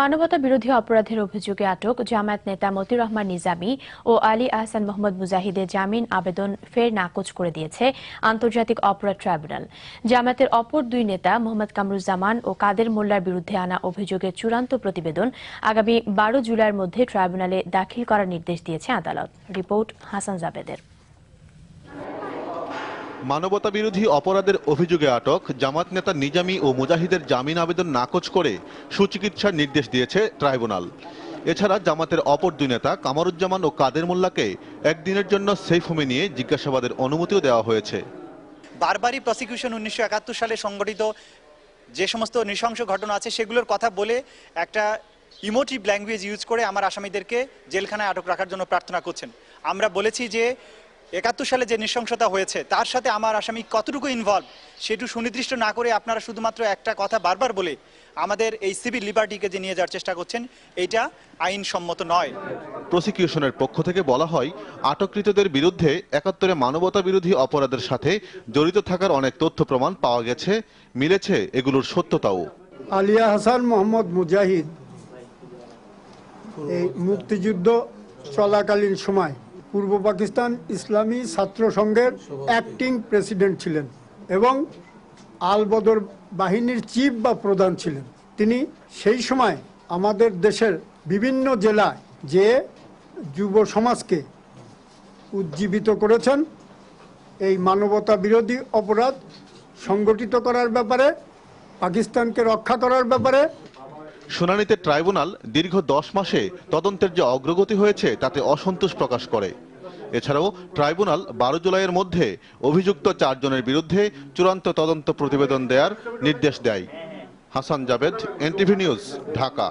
মানবতা বিরোধী অপরাধের অভিযোগে আটক জামায়াত নেতা মতিউর রহমান নিজামী ও আলী আহসান মোহাম্মদ মুজাহিদের জামিন আবেদন ফের নাকচ করে দিয়েছে আন্তর্জাতিক অপরাধ ট্রাইব্যুনাল। জামায়াতের অপর দুই নেতা মোহাম্মদ কামরুজ্জামান ও কাদের মোল্লার বিরুদ্ধে আনা অভিযোগের চূড়ান্ত প্রতিবেদন আগামী বারো জুলাইয়ের মধ্যে ট্রাইব্যুনালে দাখিল করার নির্দেশ দিয়েছে আদালত। রিপোর্ট হাসান জাবেদের। মানবতা বিরোধী অপরাধের অভিযোগে আটক জামাত নেতা নিজামী ও মুজাহিদের জামিন আবেদন নাকচ করে সুচিকিৎসার নির্দেশ দিয়েছে ট্রাইব্যুনাল। এছাড়া জামাতের অপর দুই নেতা কামারুজ্জামান ও কাদের মোল্লাকে একদিনের জন্য সেফ হোমে নিয়ে জিজ্ঞাসাবাদের অনুমতিও দেওয়া হয়েছে। বারবারই প্রসিকিউশন উনিশশো একাত্তর সালে সংগঠিত যে সমস্ত নৃশংস ঘটনা আছে সেগুলোর কথা বলে একটা ইমোটিভ ল্যাঙ্গুয়েজ ইউজ করে আমার আসামিদেরকে জেলখানায় আটক রাখার জন্য প্রার্থনা করছেন। আমরা বলেছি যে একাত্তর সালে যে নৃশংসতা হয়েছে তার সাথে আমার আসামি কতটুকু ইনভলভ সেটু সুনির্দিষ্ট না করে আপনারা শুধুমাত্র একটা কথা বারবার বলে আমাদের এই সিভিল লিবার্টিকে যে নিয়ে যাওয়ার চেষ্টা করছেন এটা আইনসম্মত নয়। প্রসিকিউশনের পক্ষ থেকে বলা হয় আটককৃতদের বিরুদ্ধে একাত্তরে মানবতা বিরোধী অপরাধের সাথে জড়িত থাকার অনেক তথ্য প্রমাণ পাওয়া গেছে মিলেছে এগুলোর সত্যতাও। আলিয়া হাসান মোহাম্মদ মুজাহিদ এই মুক্তিযুদ্ধ চলাকালীন সময় পূর্ব পাকিস্তান ইসলামী ছাত্র সংঘের অ্যাক্টিং প্রেসিডেন্ট ছিলেন এবং আলবদর বাহিনীর চিফ বা প্রধান ছিলেন। তিনি সেই সময় আমাদের দেশের বিভিন্ন জেলায় যে যুব সমাজকে উজ্জীবিত করেছেন এই মানবতা বিরোধী অপরাধ সংগঠিত করার ব্যাপারে পাকিস্তানকে রক্ষা করার ব্যাপারে শুনানিতে ট্রাইব্যুনাল দীর্ঘ দশ মাসে তদন্তের যে অগ্রগতি হয়েছে তাতে অসন্তোষ প্রকাশ করে। এছাড়াও ট্রাইব্যুনাল বারো জুলাইয়ের মধ্যে অভিযুক্ত চারজনের বিরুদ্ধে চূড়ান্ত তদন্ত প্রতিবেদন দেওয়ার নির্দেশ দেয়। Hasan Javed, NTV news, Dhaka.